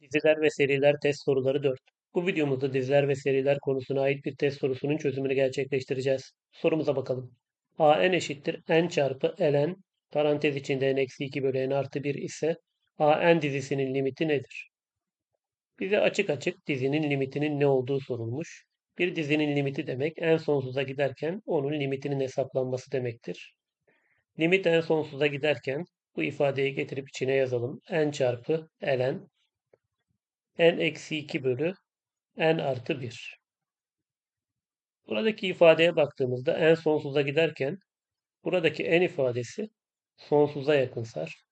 Diziler ve seriler test soruları 4. Bu videomuzda diziler ve seriler konusuna ait bir test sorusunun çözümünü gerçekleştireceğiz. Sorumuza bakalım. a n eşittir n çarpı ln parantez içinde n eksi 2 bölü n artı 1 ise a n dizisinin limiti nedir? Bize açık açık dizinin limitinin ne olduğu sorulmuş. Bir dizinin limiti demek en sonsuza giderken onun limitinin hesaplanması demektir. Limit en sonsuza giderken bu ifadeyi getirip içine yazalım. n çarpı ln n eksi 2 bölü n artı 1. Buradaki ifadeye baktığımızda n sonsuza giderken buradaki n ifadesi sonsuza yakınsar.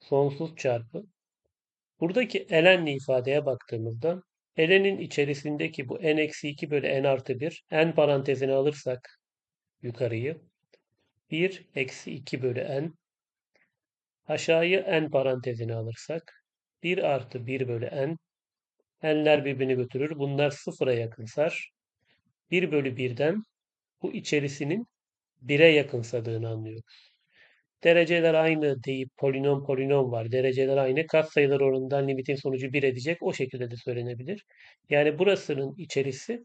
Sonsuz çarpı. Buradaki ln'li ifadeye baktığımızda ln'in içerisindeki bu n eksi 2 bölü n artı 1 n parantezini alırsak yukarıyı 1 eksi 2 bölü n aşağıyı n parantezini alırsak 1 artı 1 bölü n n'ler birbirini götürür. Bunlar sıfıra yakınsar. 1 bölü 1'den bu içerisinin 1'e yakınsadığını anlıyoruz. Dereceler aynı deyip polinom polinom var. Dereceler aynı. Katsayılar oranından limitin sonucu 1 edecek. O şekilde de söylenebilir. Yani burasının içerisi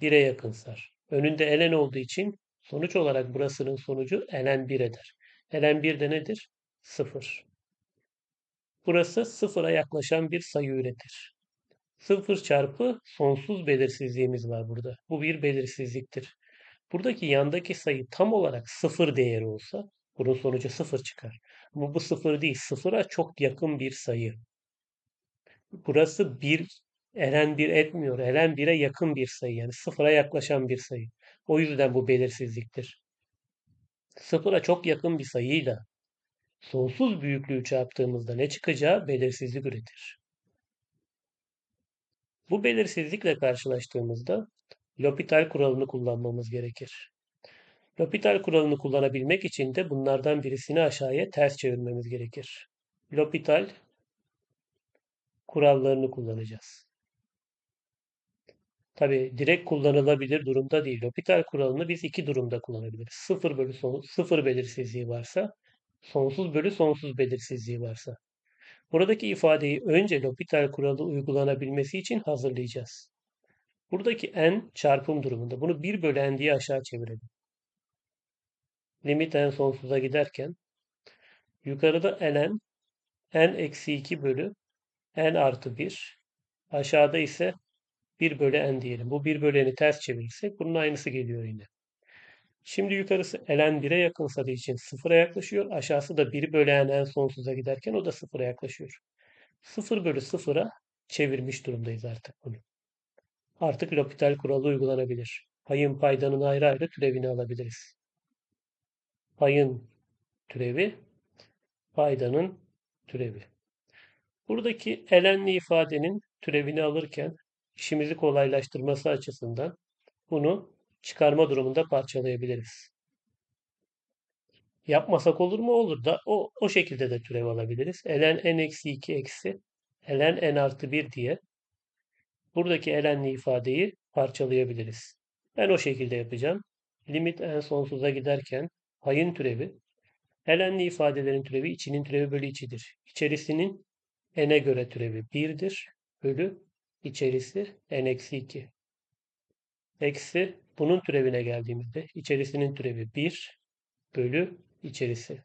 1'e yakınsar. Önünde ln olduğu için sonuç olarak burasının sonucu ln 1 eder. ln 1 de nedir? 0. Burası sıfıra yaklaşan bir sayı üretir. 0 çarpı sonsuz belirsizliğimiz var burada. Bu bir belirsizliktir. Buradaki yandaki sayı tam olarak 0 değeri olsa bunun sonucu 0 çıkar. Ama bu 0 değil. 0'a çok yakın bir sayı. Burası 1 ln 1 etmiyor. ln 1'e yakın bir sayı. Yani 0'a yaklaşan bir sayı. O yüzden bu belirsizliktir. 0'a çok yakın bir sayıyla sonsuz büyüklüğü çarptığımızda ne çıkacağı belirsizlik üretir. Bu belirsizlikle karşılaştığımızda L'Hopital kuralını kullanmamız gerekir. L'Hopital kuralını kullanabilmek için de bunlardan birisini aşağıya ters çevirmemiz gerekir. L'Hopital kurallarını kullanacağız. Tabi direkt kullanılabilir durumda değil. L'Hopital kuralını biz iki durumda kullanabiliriz. Sıfır bölü son, sıfır belirsizliği varsa, sonsuz bölü sonsuz belirsizliği varsa. Buradaki ifadeyi önce L'Hopital kuralı uygulanabilmesi için hazırlayacağız. Buradaki n çarpım durumunda. Bunu 1 bölü n diye aşağı çevirelim. Limit n sonsuza giderken yukarıda ln n eksi 2 bölü n artı 1. Aşağıda ise 1 bölü n diyelim. Bu 1 bölü n'i ters çevirirsek bunun aynısı geliyor yine. Şimdi yukarısı ln 1'e yakınsadığı için 0'a yaklaşıyor. Aşağısı da 1 bölü n en sonsuza giderken o da 0'a yaklaşıyor. 0 bölü 0'a çevirmiş durumdayız artık bunu. Artık L'Hopital kuralı uygulanabilir. Payın paydanın ayrı ayrı türevini alabiliriz. Payın türevi, paydanın türevi. Buradaki elenli ifadenin türevini alırken işimizi kolaylaştırması açısından bunu çıkarma durumunda parçalayabiliriz. Yapmasak olur mu? Olur da o, o şekilde de türev alabiliriz. ln n eksi 2 eksi ln n artı 1 diye buradaki elenli ifadeyi parçalayabiliriz. Ben o şekilde yapacağım. Limit en sonsuza giderken payın türevi elenli ifadelerin türevi içinin türevi bölü içidir. İçerisinin n'e göre türevi 1'dir. Bölü içerisi n eksi 2. Eksi bunun türevine geldiğimizde içerisinin türevi 1 bölü içerisi.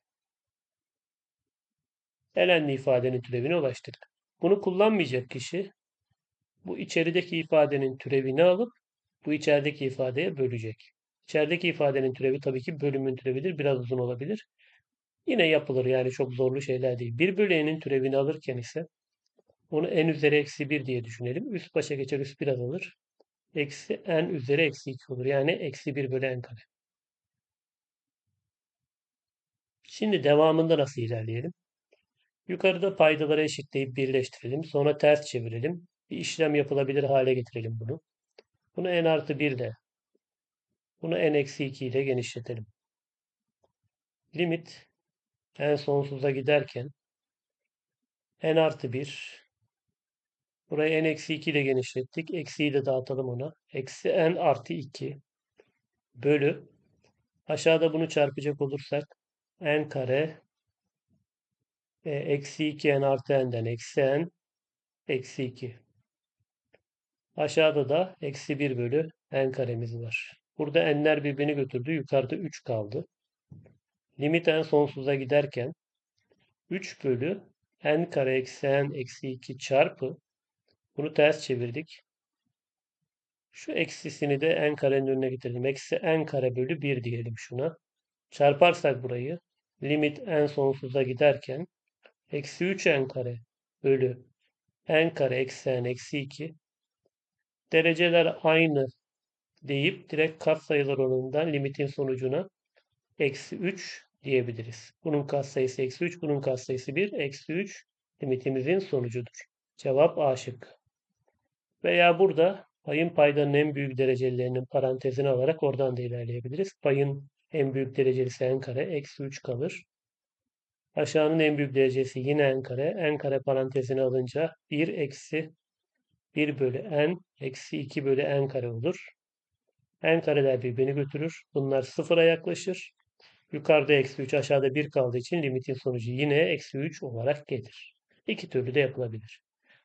Elenli ifadenin türevine ulaştık. Bunu kullanmayacak kişi bu içerideki ifadenin türevini alıp bu içerideki ifadeye bölecek. İçerideki ifadenin türevi tabii ki bölümün türevidir. Biraz uzun olabilir. Yine yapılır yani çok zorlu şeyler değil. 1 bölü n'in türevini alırken ise onu n üzeri eksi 1 diye düşünelim. Üst başa geçer üst biraz alır. Eksi n üzeri eksi 2 olur. Yani eksi 1 bölü n kare. Şimdi devamında nasıl ilerleyelim? Yukarıda paydaları eşitleyip birleştirelim. Sonra ters çevirelim. Bir işlem yapılabilir hale getirelim bunu. Bunu n artı 1 ile bunu n eksi 2 ile genişletelim. Limit n sonsuza giderken n artı 1 burayı n eksi 2 ile genişlettik. Eksiyi de dağıtalım ona. Eksi n artı 2 bölü aşağıda bunu çarpacak olursak n kare e, eksi 2 n artı n'den eksi n eksi 2. Aşağıda da eksi 1 bölü n karemiz var. Burada n'ler birbirini götürdü. Yukarıda 3 kaldı. Limit n sonsuza giderken 3 bölü n kare eksi n eksi 2 çarpı bunu ters çevirdik. Şu eksisini de n karenin önüne getirdim. Eksi n kare bölü 1 diyelim şuna. Çarparsak burayı limit n sonsuza giderken eksi 3n kare bölü n kare eksi n eksi 2 dereceler aynı deyip direkt katsayılar oranından limitin sonucuna eksi 3 diyebiliriz. Bunun katsayısı eksi 3, bunun katsayısı 1. Eksi 3 limitimizin sonucudur. Cevap A şıkkı. Veya burada payın paydanın en büyük derecelilerinin parantezini alarak oradan da ilerleyebiliriz. Payın en büyük derecelisi n kare eksi 3 kalır. Aşağının en büyük derecesi yine n kare. n kare parantezini alınca 1 eksi 1 bölü n eksi 2 bölü n kare olur. n kareler birbirini götürür. Bunlar sıfıra yaklaşır. Yukarıda eksi 3 aşağıda 1 kaldığı için limitin sonucu yine eksi 3 olarak gelir. İki türlü de yapılabilir.